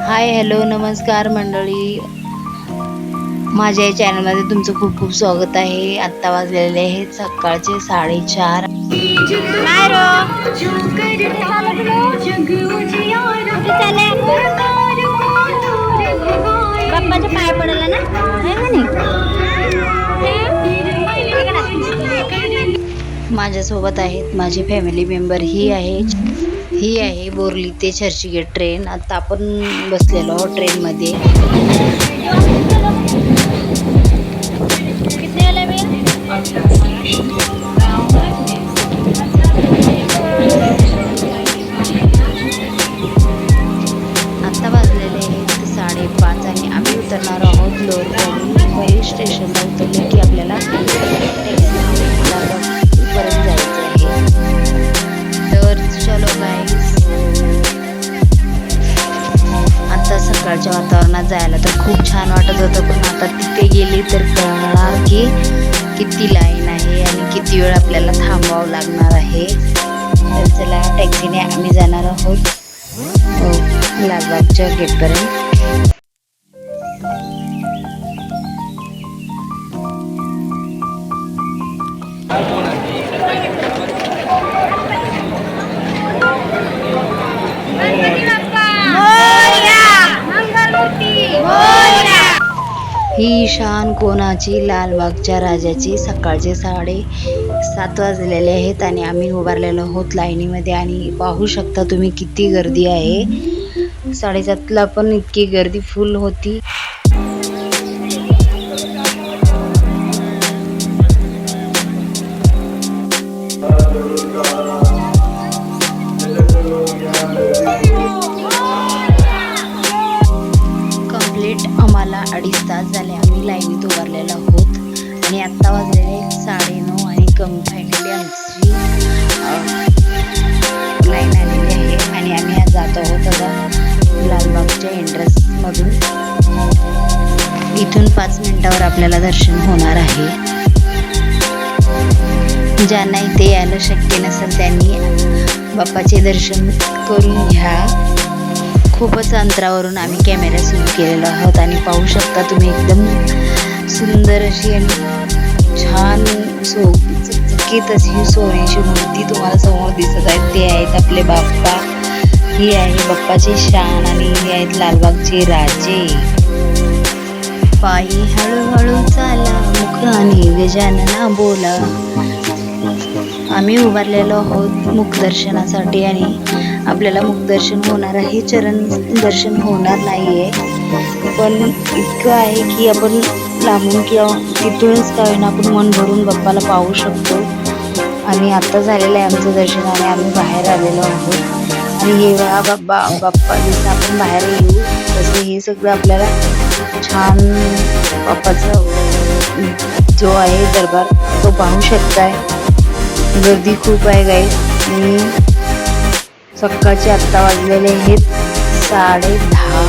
Hi hello नमस्कार मंडळी. माझ्या या चॅनलमध्ये तुमचं खूप खूप स्वागत आहे. आत्ता वाजलेले आहेत सकाळचे साडेचार. काय रो. बाप्पाच्या पाय पडला ना? म्हणे. माझ्यासोबत आहेत माझे फॅमिली मेंबर ही आहे. ही आहे बोरली ते चर्चगेट ट्रेन आता आपण बसलेलो आहोत ट्रेनमध्ये किती आता वाजलेले आहेत साडेपाच आणि आम्ही उतरणार आहोत लोअर पहिले स्टेशनला उतरले की आपल्याला सकाळच्या वातावरणात जायला तर खूप छान वाटत होतं पण आता तिथे गेली तर कळणार की किती लाईन आहे आणि किती वेळ आपल्याला थांबावं लागणार आहे. तर चला टॅक्सीने आम्ही जाणार आहोत. हो, लालबागच्या गेटपर्यंत ही शान कोणाची? लालबागच्या राजाची. सकाळचे साडे सात वाजलेले आहेत आणि आम्ही उभारलेलो आहोत लाईनीमध्ये. आणि पाहू शकता तुम्ही किती गर्दी आहे. साडेसातला पण इतकी गर्दी फुल होती. आत्ता वाजलेले साडेनऊ आणि कमी फायनली आमची लाईन आलेली आहे आणि आम्ही आज जात आहोत लालबागच्या एंट्रन्समधून इथून पाच मिनिटावर आपल्याला दर्शन होणार आहे. ज्यांना इथे यायला शक्य नसेल त्यांनी बाप्पाचे दर्शन करून घ्या. खूपच अंतरावरून आम्ही कॅमेरा सुरू केलेला आहोत आणि पाहू शकता तुम्ही एकदम सुंदर अशी आणि छान सो चकचकीत अशी सोन्याची मूर्ती तुम्हाला समोर दिसत आहे. ते आहेत आपले बाप्पा. ही आहे बाप्पाची शान आणि हे आहेत लालबागचे राजे. पायी हळूहळू चाला मुखाने गजानना बोला. आम्ही उभारलेलो आहोत मुखदर्शनासाठी आणि आपल्याला मुखदर्शन होणार आहे चरण दर्शन होणार नाही आहे पण इतकं आहे की आपण लांबून किंवा तिथूनच काय होईना आपण मन भरून बाप्पाला पाहू शकतो. आणि आता झालेलं आहे आमचं दर्शन आणि आम्ही बाहेर आलेलो आहोत. आणि हे बघा बाप्पा बाप्पा जसं आपण बाहेर येऊ तसं हे सगळं आपल्याला छान बाप्पाचा जो आहे दरबार तो पाहू शकताय. गर्दी खूप आहे गाई आणि सकाळचे आत्ता वाजलेले आहेत साडे दहा.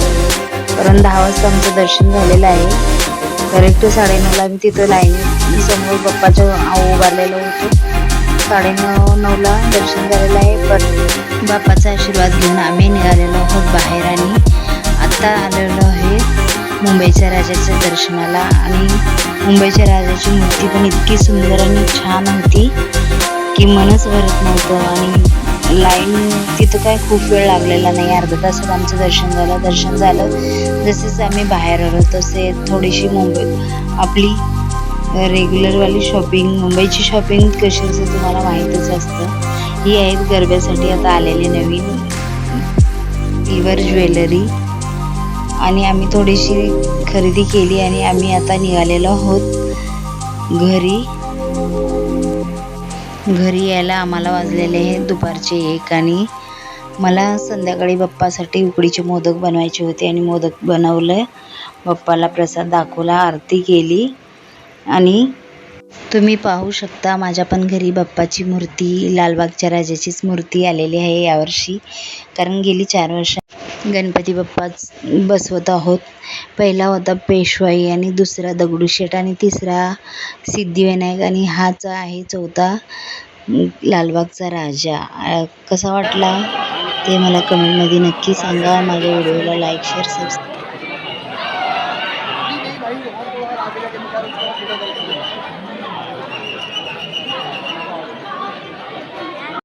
कारण दहा वाजता आमचं दर्शन झालेलं आहे. करेक्ट साडेनऊला मी तिथं लाईन समोर बाप्पाच्या उभारलेलो होतो. साडेनऊ नऊला दर्शन झालेलं आहे पण बाप्पाचा आशीर्वाद घेऊन आम्ही निघालेलो आहोत बाहेर आणि आत्ता आलेलो आहे मुंबईच्या राजाच्या दर्शनाला. आणि मुंबईच्या राजाची मूर्ती पण इतकी सुंदर आणि छान होती की मनच भरत नव्हतं आणि लाईन तिथं काय खूप वेळ लागलेला नाही. अर्धा तासात आमचं दर्शन झालं. दर्शन झालं. जसेच आम्ही बाहेर आलो तसे थोडीशी मुंबई आपली रेग्युलरवाली शॉपिंग मुंबईची शॉपिंग कशी असते तुम्हाला माहीतच असतं. ही आहेत गरब्यासाठी आता आलेली नवीन पिवर ज्वेलरी. आणि आम्ही थोडीशी खरेदी केली आणि आम्ही आता निघालेलो आहोत घरी. घरी यायला आम्हाला वाजलेले आहेत दुपारचे एक आणि मला संध्याकाळी बाप्पासाठी उकडीचे मोदक बनवायचे होते आणि मोदक बनवलं. बाप्पाला प्रसाद दाखवला आरती केली. आणि तुम्ही पाहू शकता माझ्या पण घरी बाप्पाची मूर्ती लालबागच्या राजाचीच मूर्ती आलेली आहे यावर्षी. कारण गेली चार वर्ष गणपती बाप्पाच बसवत आहोत. पहिला होता पेशवाई आणि दुसरा दगडूशेठ आणि तिसरा सिद्धिविनायक आणि हाच आहे चौथा लालबागचा राजा. कसा वाटला? ते मला कमेंटमध्ये नक्की सांगा. माझ्या व्हिडिओला लाईक शेअर सबस्क्राईब